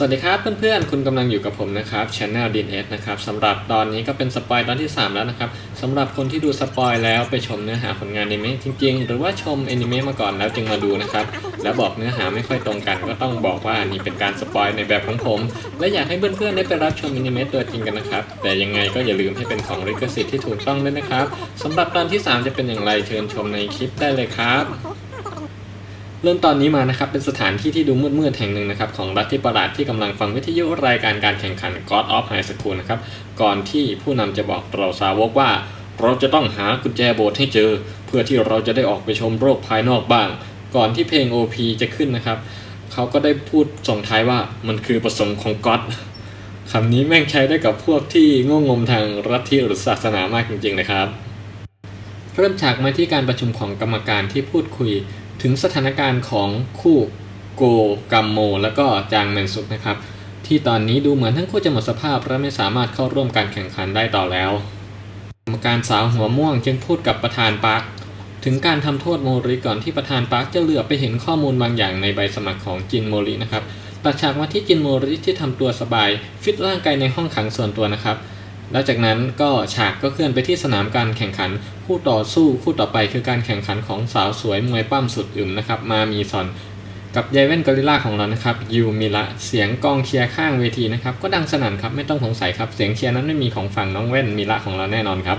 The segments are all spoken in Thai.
สวัสดีครับเพื่อนๆ คุณกำลังอยู่กับผมนะครับ Channel DNS นะครับสำหรับตอนนี้ก็เป็นสปอยตอนที่ 3 แล้วนะครับสำหรับคนที่ดูสปอยแล้วไปชมเนื้อหาผลงานอนิเมะจริงๆ หรือว่าชมอนิเมะมาก่อนแล้วจึงมาดูนะครับ แล้วบอกเนื้อหาไม่ค่อยตรงกัน ก็ต้องบอกว่านี่เป็นการสปอยในแบบของผม และอยากให้เพื่อนๆได้ไปรับชมอนิเมะตัวจริงกันนะครับ แต่ยังไงก็อย่าลืมให้เป็นของลิขสิทธิ์ที่ถูกต้องด้วยนะครับสำหรับตอนที่ 3 จะเป็นอย่างไรเชิญชมในคลิปได้เลยครับ เริ่มตอนนี้มานะครับเป็นสถานที่ที่ดูมืดๆแห่งหนึ่งนะครับของรัฐที่ประหลาดที่กำลังฟังวิทยุรายการการแข่งขัน God of High School นะครับก่อนที่ผู้นำจะบอกเราสาวกว่า เราจะต้องหากุญแจโบสถ์ให้เจอ เพื่อที่เราจะได้ออกไปชมโลกภายนอกบ้าง ก่อนที่เพลง OP จะขึ้นนะครับเขาก็ได้พูดส่งท้ายว่ามันคือประสงค์ของ God คำนี้แม่งใช้ได้กับพวกที่โง่งมทางรัฐที่หรือศาสนามากจริงๆนะครับ เริ่มฉากมาที่การประชุมของกรรมการที่พูดคุย ถึงสถานการณ์ของคู่โกกัมโม และก็จางแมนซุกนะครับ ที่ตอนนี้ดูเหมือนทั้งคู่จะหมดสภาพและไม่สามารถเข้าร่วมการแข่งขันได้ต่อแล้วกรรมการสาวหัวม่วงจึงพูดกับประธานปาร์คถึงการทำโทษโมริก่อนที่ประธานปาร์คจะเหลือไปเห็นข้อมูลบางอย่างในใบสมัครของจินโมรินะครับตัดฉากมาที่จินโมริที่ทำตัวสบาย ฟิตร่างกายในห้องขังส่วนตัวนะครับ แล้วจากนั้นก็ฉากก็เคลื่อนไปที่สนามการแข่งขัน คู่ต่อสู้คู่ต่อไปคือการแข่งขันของสาวสวยมวยปั้มสุดอึมนะครับ มามีซอนกับยายแว่นกอริล่าของเรานะครับยูมิระเสียงกองเชียร์ข้างเวทีนะครับ ก็ดังสนั่นครับไม่ต้องสงสัยครับเสียงเชียร์นั้นไม่มีของฝั่งน้องแว่นมิระของเราแน่นอนครับ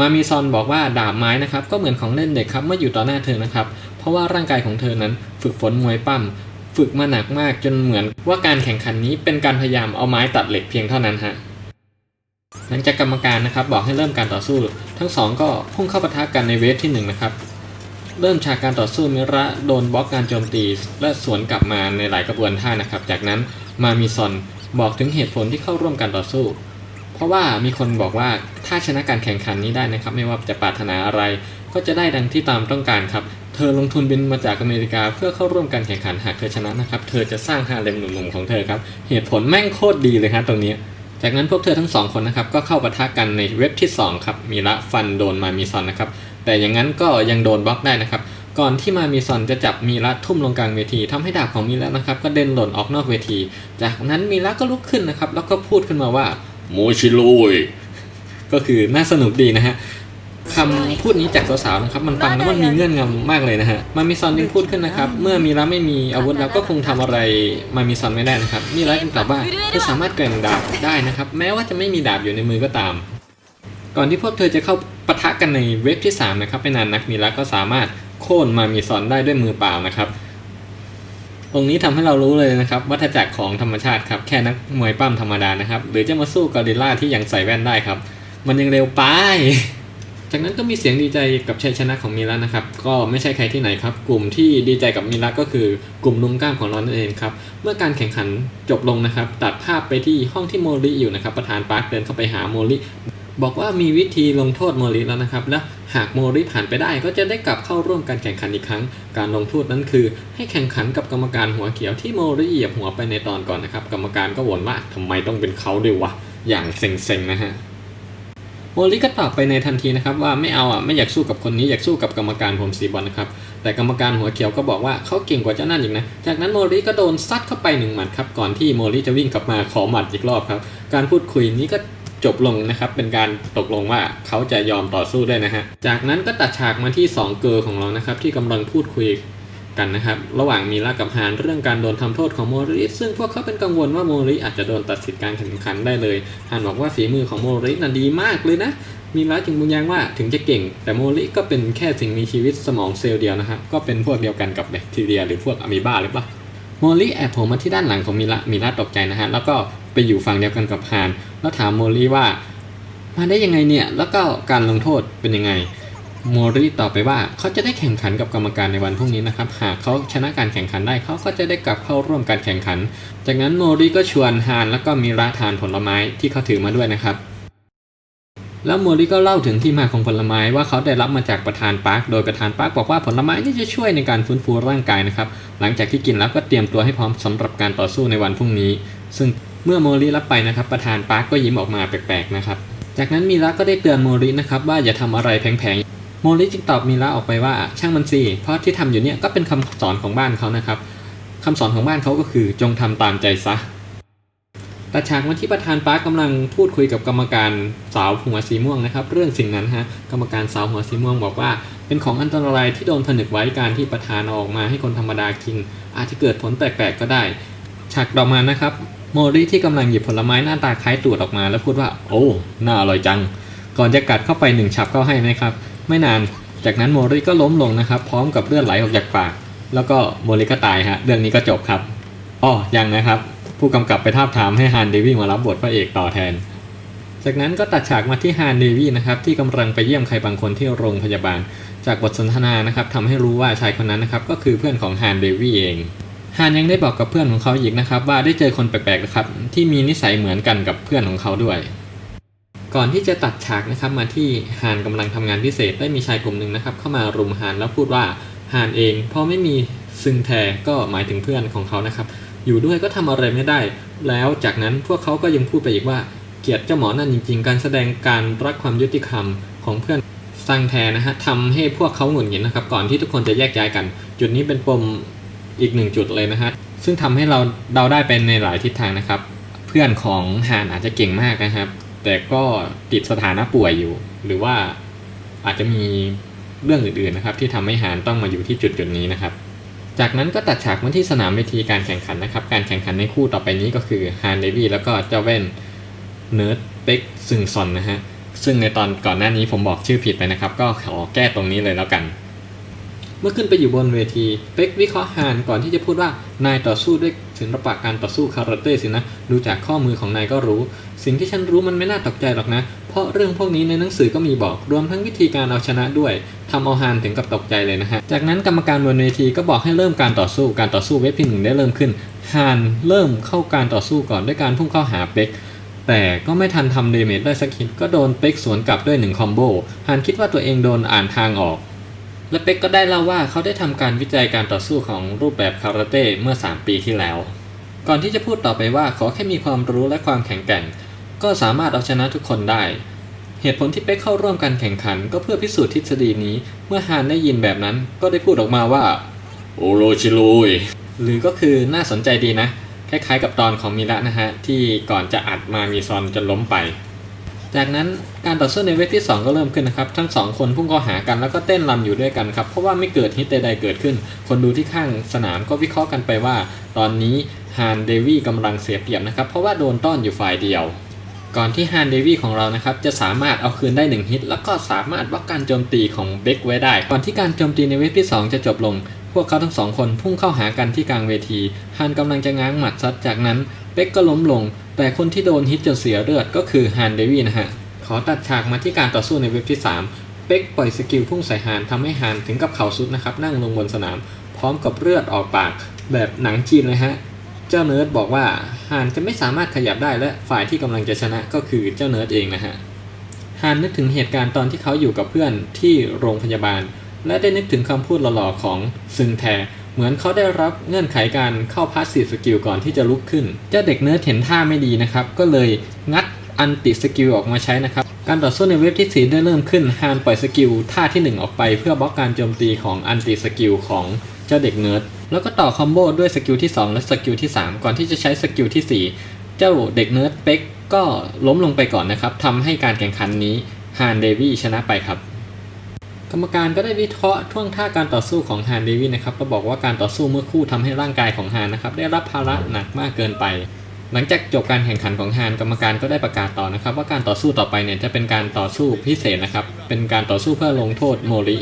มามีซอนบอกว่าดาบไม้นะครับก็เหมือนของเล่นเด็กครับเมื่ออยู่ต่อหน้าเธอนะครับเพราะว่าร่างกายของเธอนั้นฝึกฝนมวยปั้มฝึกมาหนักมากจนเหมือนว่าการแข่งขันนี้เป็นการพยายามเอาไม้ตัดเหล็กเพียงเท่านั้นฮะ หลังจากกรรมการนะครับบอกให้เริ่มการต่อสู้ ทั้งสองก็พุ่งเข้าปะทะกันในเวฟที่หนึ่งนะครับเริ่มฉากการต่อสู้มิระโดนบล็อกการโจมตี และสวนกลับมาในหลายกระบวนท่านะครับ จากนั้นมามีซอนบอกถึงเหตุผลที่เข้าร่วมการต่อสู้ เพราะว่ามีคนบอกว่าถ้าชนะการแข่งขันนี้ได้นะครับ ไม่ว่าจะปรารถนาอะไร ก็จะได้ดังที่ตามต้องการครับ เธอลงทุนบินมาจากอเมริกาเพื่อเข้าร่วมการแข่งขันหากเธอชนะนะครับ เธอจะสร้างฮาเลมหนุ่มๆของเธอครับเหตุผลแม่งโคตรดีเลยครับตรงนี้ จากนั้นพวกเธอทั้งสองคนนะครับก็เข้าปะทะกันในเว็บที่2ครับมีละฟันโดนมามีซอนนะครับแต่อย่างนั้นก็ยังโดนบล็อกได้นะครับก่อนที่มามีซอนจะจับมีละทุ่มลงกลางเวทีทำให้ดาบของมีละนะครับก็เด่นหล่นออกนอกเวที จากนั้นมีละก็ลุกขึ้นนะครับแล้วก็พูดขึ้นมาว่าโมชิโรยก็คือน่าสนุกดีนะฮะ คำพูดนี้จากสาวๆนะครับ มันฟังแล้วมันมีเงื่อนงำมากเลยนะฮะมามีซอนจึงพูดขึ้นนะครับ เมื่อมีละไม่มีอาวุธแล้วก็คงทำอะไรมามีซอนไม่ได้นะครับ มีละจึงตอบว่าเธอสามารถเกร่งดาบได้นะครับ แม้ว่าจะไม่มีดาบอยู่ในมือก็ตาม ก่อนที่พวกเธอจะเข้าปะทะกันในเว็บที่3นะครับไม่นานนักมีละก็สามารถโค่นมามีซอนได้ด้วยมือเปล่านะครับ ตรงนี้ทำให้เรารู้เลยนะครับวัฏจักรของธรรมชาติครับแค่นักมวยปั้มธรรมดานะครับ หรือจะมาสู้กอริลลาที่ยังใส่แว่นได้ครับ มันยังเร็วไป จากนั้นก็มีเสียงดีใจกับชัยชนะของมิระนะครับ ก็ไม่ใช่ใครที่ไหนครับ กลุ่มที่ดีใจกับมิระก็คือกลุ่มนุ่มกล้ามของเรานั่นเองครับ เมื่อการแข่งขันจบลงนะครับ ตัดภาพไปที่ห้องที่โมริอยู่นะครับ ประธานปาร์คเดินเข้าไปหาโมริบอกว่ามีวิธีลงโทษโมริแล้วนะครับ และหากโมริผ่านไปได้ก็จะได้กลับเข้าร่วมการแข่งขันอีกครั้ง การลงโทษนั้นคือ ให้แข่งขันกับกรรมการหัวเขียวที่โมริเหยียบหัวไปในตอนก่อนนะครับ กรรมการก็บ่นว่าทำไมต้องเป็นเขาด้วยวะ อย่างเซ็งๆนะฮะ โมริก็ตอบไปในทันทีนะครับว่าไม่เอาอะไม่อยากสู้กับคนนี้อยากสู้กับกรรมการผมสีบอลนะครับแต่กรรมการหัวเขียวก็บอกว่าเขาเก่งกว่าเจ้านั่นอีกนะ จากนั้นโมริก็โดนซัดเข้าไปหนึ่งหมัดครับก่อนที่โมริจะวิ่งกลับมาขอหมัดอีกรอบครับ การพูดคุยนี้ก็จบลงนะครับเป็นการตกลงว่าเขาจะยอมต่อสู้ได้วยนะฮะจากนั้นก็ตัดฉากมาที่สองเกอร์ของเรานะครับที่กำลังพูดคุย กันนะครับ ระหว่างมีละกับฮานเรื่องการโดนทำโทษของโมริซึ่งพวกเขาเป็นกังวลว่าโมริอาจจะโดนตัดสิทธิ์การแข่งขันได้เลยฮานบอกว่าฝีมือของโมริน่ะดีมากเลยนะ มีละจึงบุญยังว่าถึงจะเก่ง แต่โมริก็เป็นแค่สิ่งมีชีวิตสมองเซลล์เดียวนะครับ ก็เป็นพวกเดียวกันกับแบคทีเรีย หรือพวกอะมีบาหรือเปล่าโมริแอบโผล่มาที่ด้านหลังของมีละมีละตกใจนะฮะแล้วก็ไปอยู่ฝั่งเดียวกันกับฮานแล้วถามโมริว่ามาได้ยังไงเนี่ยแล้วก็การลงโทษเป็นยังไง โมริตอบไปว่าเขาจะได้แข่งขันกับกรรมการในวันพรุ่งนี้นะครับ หากเขาชนะการแข่งขันได้เขาก็จะได้กลับเข้าร่วมการแข่งขัน จากนั้นโมริก็ชวนฮานแล้วก็มีระทานผลไม้ที่เขาถือมาด้วยนะครับแล้วโมริก็เล่าถึงที่มาของผลไม้ว่าเขาได้รับมาจากประธานปาร์ค โดยประธานปาร์คบอกว่าผลไม้นี่จะช่วยในการฟื้นฟูร่างกายนะครับ หลังจากที่กินแล้วก็เตรียมตัวให้พร้อมสำหรับการต่อสู้ในวันพรุ่งนี้ ซึ่งเมื่อโมริรับไปนะครับ ประธานปาร์คก็ยิ้มออกมาแปลกๆนะครับ จากนั้นมีระก็ได้เตือนโมรินะครับว่าอย่าทำอะไรแผง โมริจึงตอบมีระออกไปว่าช่างมันสิเพราะที่ทำอยู่เนี่ยก็เป็นคำสอนของบ้านเขานะครับคำสอนของบ้านเขาก็คือจงทำตามใจซะตัดฉากมาที่ประธานปาร์คกำลังพูดคุยกับกรรมการสาวหัวสีม่วงนะครับ เรื่องสิ่งนั้นฮะกรรมการสาวหัวสีม่วงบอกว่า เป็นของอันตรายที่โดนผนึกไว้การที่ประธานออกมาให้คนธรรมดากิน อาจจะเกิดผลแปลกๆก็ได้ ฉากต่อมานะครับ โมริที่กำลังหยิบผลไม้หน้าตาคล้ายตูดออกมา แล้วพูดว่า โอ้น่าอร่อยจัง ก่อนจะกัดเข้าไปหนึ่งฉับเข้าให้นะครับ ไม่นาน จากนั้นโมริก็ล้มลงนะครับ พร้อมกับเลือดไหลออกจากปาก แล้วก็โมริก็ตายฮะ เรื่องนี้ก็จบครับอ้อยังนะครับ ผู้กำกับไปทาบทามให้ฮานเดวี่มารับบทพระเอกต่อแทน จากนั้นก็ตัดฉากมาที่ฮานเดวี่นะครับที่กำลังไปเยี่ยมใครบางคนที่โรงพยาบาล จากบทสนทนานะครับทำให้รู้ว่าชายคนนั้นนะครับก็คือเพื่อนของฮานเดวี่เองฮานยังได้บอกกับเพื่อนของเขาอีกนะครับว่าได้เจอคนแปลกๆนะครับที่มีนิสัยเหมือนกันกับเพื่อนของเขาด้วย ก่อนที่จะตัดฉากนะครับมาที่ฮานกำลังทำงานพิเศษได้มีชายกลุ่มหนึ่งนะครับ เข้ามารุมฮานแล้วพูดว่าฮานเองพอไม่มีซึงแทก็หมายถึงเพื่อนของเขานะครับ อยู่ด้วยก็ทำอะไรไม่ได้ แล้วจากนั้นพวกเขาก็ยังพูดไปอีกว่า เกลียดเจ้าหมอนั่นจริง ๆ การแสดงการรักความยุติธรรมของเพื่อนซังแทนะฮะทำให้พวกเขาหงุดหงิดนะครับ ก่อนที่ทุกคนจะแยกย้ายกัน จุดนี้เป็นปมอีกหนึ่งจุดเลยนะฮะซึ่งทำให้เราเดาได้เป็นในหลายทิศทางนะครับ เพื่อนของฮานอาจจะเก่งมากนะครับ แต่ก็ติดสถานะป่วยอยู่ หรือว่าอาจจะมีเรื่องอื่นๆนะครับ ที่ทำให้ฮานต้องมาอยู่ที่จุดจุดนี้นะครับ จากนั้นก็ตัดฉากมาที่สนามเวทีการแข่งขันนะครับ การแข่งขันในคู่ต่อไปนี้ก็คือฮานเดวี่แล้วก็เจ้าเว่นเนิร์ดเป็กซึงซอนนะฮะซึ่งในตอนก่อนหน้านี้ผมบอกชื่อผิดไปนะครับ ก็ขอแก้ตรงนี้เลยแล้วกัน เมื่อขึ้นไปอยู่บนเวทีเป็กวิเคราะห์ฮานก่อนที่จะพูดว่านายต่อสู้ด้วยศิลปะการต่อสู้คาราเต้สินะ ดูจากข้อมือของนายก็รู้ สิ่งที่ฉันรู้มันไม่น่าตกใจหรอกนะ เพราะเรื่องพวกนี้ในหนังสือก็มีบอกรวมทั้งวิธีการเอาชนะด้วยทำเอาฮานถึงกับตกใจเลยนะฮะ จากนั้นกรรมการบนเวทีก็บอกให้เริ่มการต่อสู้การต่อสู้เวฟที่หนึ่งได้เริ่มขึ้นฮานเริ่มเข้าการต่อสู้ก่อนด้วยการพุ่งเข้าหาเป็กแต่ก็ไม่ทันทำเดเมจได้สักฮิตก็โดนเป็กสวนกลับด้วยหนึ่งคอมโบฮานคิดว่าตัวเองโดนอ่านทางออก และเป็กก็ได้เล่าว่าเขาได้ทำการวิจัยการต่อสู้ของรูปแบบคาราเต้เมื่อ 3 ปีที่แล้ว ก่อนที่จะพูดต่อไปว่าขอแค่มีความรู้และความแข็งแกร่ง ก็สามารถเอาชนะทุกคนได้ เหตุผลที่เป็กเข้าร่วมการแข่งขัน ก็เพื่อพิสูจน์ทฤษฎีนี้ เมื่อฮานได้ยินแบบนั้นก็ได้พูดออกมาว่าโอโรชิลุยหรือก็คือน่าสนใจดีนะ คล้ายๆกับตอนของมิระนะฮะที่ก่อนจะอัดมามีซอนจนล้มไป จากนั้นการต่อสู้ในเวทที่ 2 ก็เริ่มขึ้นนะครับ ทั้งสองคนพุ่งเข้าหากันแล้วก็เต้นรำอยู่ด้วยกันครับ เพราะว่าไม่เกิดฮิตใดๆเกิดขึ้น คนดูที่ข้างสนามก็วิเคราะห์กันไปว่า ตอนนี้ฮานเดวี่กำลังเสียเปรียบนะครับ เพราะว่าโดนต้อนอยู่ฝ่ายเดียว ก่อนที่ฮานเดวี่ของเรานะครับจะสามารถเอาคืนได้หนึ่งฮิต แล้วก็สามารถบล็อกการโจมตีของเบคไว้ได้ ก่อนที่การโจมตีในเวทที่ 2 จะจบลง พวกเขาทั้งสองคนพุ่งเข้าหากันที่กลางเวทีฮานกำลังจะง้างหมัดซัดจากนั้น เบคก็ล้มลง แต่คนที่โดนฮิตจนเสียเลือดก็คือฮานเดวีนะฮะ ขอตัดฉากมาที่การต่อสู้ในเว็บที่ 3เป็กปล่อยสกิลพุ่งใส่ฮานทำให้ฮานถึงกับเข่าสุดนะครับนั่งลงบนสนาม พร้อมกับเลือดออกปาก แบบหนังจีนเลยฮะ เจ้าเนิร์ดบอกว่าฮานจะไม่สามารถขยับได้และฝ่ายที่กำลังจะชนะก็คือเจ้าเนิร์ดเองนะฮะฮานนึกถึงเหตุการณ์ตอนที่เขาอยู่กับเพื่อนที่โรงพยาบาล และได้นึกถึงคำพูดหล่อๆของซึงแท เหมือนเขาได้รับเงื่อนไขการเข้าพาสซีฟสกิลก่อนที่จะลุกขึ้น เจ้าเด็กเนิร์ดเห็นท่าไม่ดีนะครับ ก็เลยงัดอันติสกิลออกมาใช้นะครับ การต่อสู้ในเว็บที่ 4 ได้เริ่มขึ้นฮานปล่อยสกิลท่าที่ 1 ออกไป เพื่อบล็อกการโจมตีของอันติสกิลของเจ้าเด็กเนิร์ด แล้วก็ต่อคอมโบด้วยสกิลที่ 2 และสกิลที่ 3 ก่อนที่จะใช้สกิลที่ 4 เจ้าเด็กเนิร์ดเป็กก็ล้มลงไปก่อนนะครับทำให้การแข่งขันนี้ฮานเดวี่ชนะไปครับ กรรมการก็ได้วิเคราะห์ท่วงท่าการต่อสู้ของฮานเดวี่นะครับก็บอกว่าการต่อสู้เมื่อคู่ทำให้ร่างกายของฮานนะครับได้รับภาระหนักมากเกินไป หลังจากจบการแข่งขันของฮานกรรมการก็ได้ประกาศต่อนะครับ ว่าการต่อสู้ต่อไปเนี่ยจะเป็นการต่อสู้พิเศษนะครับเป็นการต่อสู้เพื่อลงโทษโมริ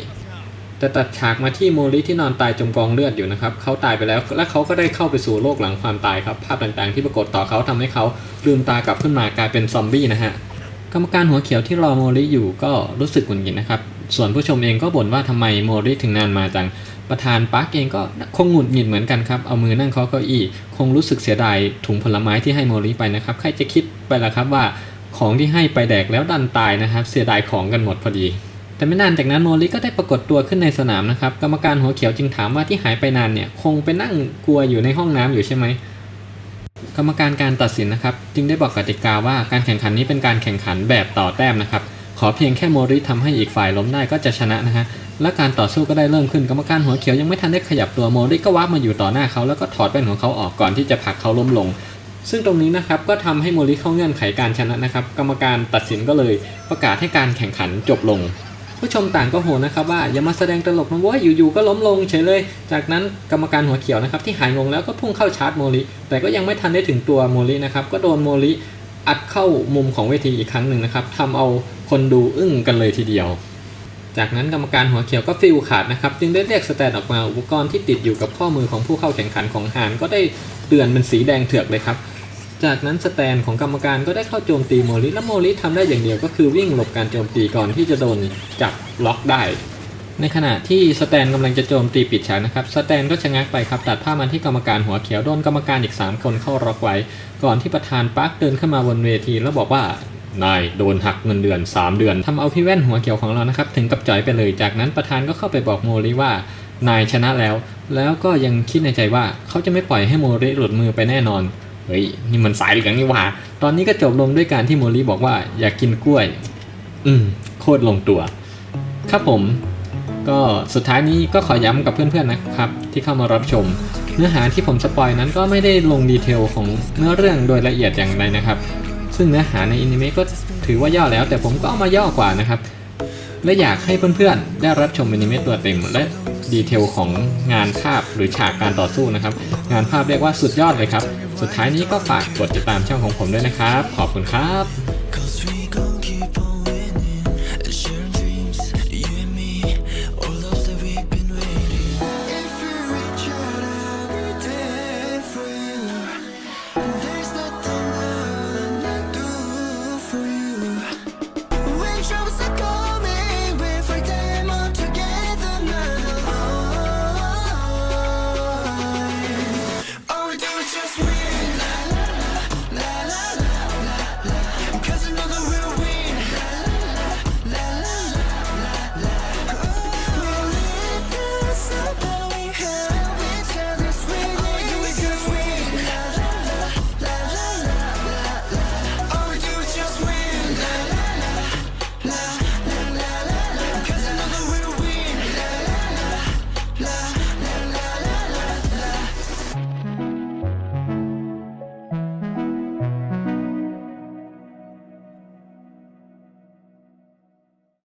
แต่ตัดฉากมาที่โมริที่นอนตายจมกองเลือดอยู่นะครับเขาตายไปแล้ว และเขาก็ได้เข้าไปสู่โลกหลังความตายครับภาพต่างๆ ที่ปรากฏต่อเขาทำให้เขาลืมตากลับขึ้นมากลายเป็นซอมบี้นะฮะกรรมการหัวเขียวที่รอโมริอยู่ก็รู้สึกหงุดหงิดนะครับ ส่วนผู้ชมเองก็บ่นว่าทำไมโมริถึงนานมาจัง ประธานปาร์กเองก็คงหงุดหงิดเหมือนกันครับ เอามือนั่งเคาะเก้าอี้ คงรู้สึกเสียดายถุงผลไม้ที่ให้โมริไปนะครับ ใครจะคิดไปล่ะครับว่าของที่ให้ไปแดกแล้วดันตายนะครับ เสียดายของกันหมดพอดี แต่ไม่นานจากนั้นโมริก็ได้ปรากฏตัวขึ้นในสนามนะครับ กรรมการหัวเขียวจึงถามว่าที่หายไปนานเนี่ย คงไปนั่งกลัวอยู่ในห้องน้ำอยู่ใช่ไหมกรรมการการตัดสินนะครับ จึงได้บอกกติกาว่าการแข่งขันนี้เป็นการแข่งขันแบบต่อแต้มนะครับ ขอเพียงแค่โมริทำให้อีกฝ่ายล้มได้ก็จะชนะนะฮะ และการต่อสู้ก็ได้เริ่มขึ้นกรรมการหัวเขียวยังไม่ทันได้ขยับตัวโมริก็วาร์ปมาอยู่ต่อหน้าเขาแล้วก็ถอดแว่นของเขาออกก่อนที่จะผลักเขาล้มลง ซึ่งตรงนี้นะครับก็ทำให้โมริเข้าเงื่อนไขการชนะนะครับ กรรมการตัดสินก็เลยประกาศให้การแข่งขันจบลง ผู้ชมต่างก็โหนะครับว่าอย่ามาแสดงตลกนะเว้ยอยู่ๆก็ล้มลงเฉยเลย จากนั้นกรรมการหัวเขียวนะครับที่หายงงแล้วก็พุ่งเข้าชาร์จโมริแต่ก็ยังไม่ทันได้ถึงตัวโมรินะครับก็โดนโมริ อัดเข้ามุมของเวทีอีกครั้งหนึ่งนะครับทำเอาคนดูอึ้งกันเลยทีเดียว จากนั้นกรรมการหัวเขียวก็ฟิลขาดนะครับ จึงได้เรียกสแตนออกมาอุปกรณ์ที่ติดอยู่กับข้อมือของผู้เข้าแข่งขันของฮานก็ได้เตือนเป็นสีแดงเถือกเลยครับ จากนั้นสแตนของกรรมการก็ได้เข้าโจมตีโมริและโมริทำได้อย่างเดียวก็คือวิ่งหลบการโจมตีก่อนที่จะโดนจับล็อกได้ ในขณะที่สแตนกำลังจะโจมตีปิดฉากนะครับ สแตนก็ชะงักไปครับ ตัดภาพมาที่กรรมการหัวเขียวโดนกรรมการอีก 3 คนเข้าล็อกไว้ ก่อนที่ประธานปาร์คเดินเข้ามาบนเวที แล้วบอกว่านายโดนหักเงินเดือน 3 เดือนทำเอาพี่แว่นหัวเขียวของเรานะครับ ถึงกับจ่อยไปเลย จากนั้นประธานก็เข้าไปบอกโมริว่านายชนะแล้ว แล้วก็ยังคิดในใจว่าเขาจะไม่ปล่อยให้โมริหลุดมือไปแน่นอนเฮ้ยนี่มันสายเหลืองนี่หว่า ตอนนี้ก็จบลงด้วยการที่โมริบอกว่าอยากกินกล้วย อืมโคตรลงตัว ครับผม ก็สุดท้ายนี้ก็ขอย้ำกับเพื่อนๆนะครับ ที่เข้ามารับชม เนื้อหาที่ผมสปอยนั้นก็ไม่ได้ลงดีเทลของเนื้อเรื่องโดยละเอียดอย่างไรนะครับ ซึ่งเนื้อหาในอนิเมะก็ถือว่าย่อแล้ว แต่ผมก็เอามาย่อกว่านะครับ และอยากให้เพื่อนๆได้รับชมอนิเมะตัวเต็มและดีเทลของงานภาพหรือฉากการต่อสู้นะครับ งานภาพเรียกว่าสุดยอดเลยครับ สุดท้ายนี้ก็ฝากกดติดตามช่องของผมด้วยนะครับ ขอบคุณครับ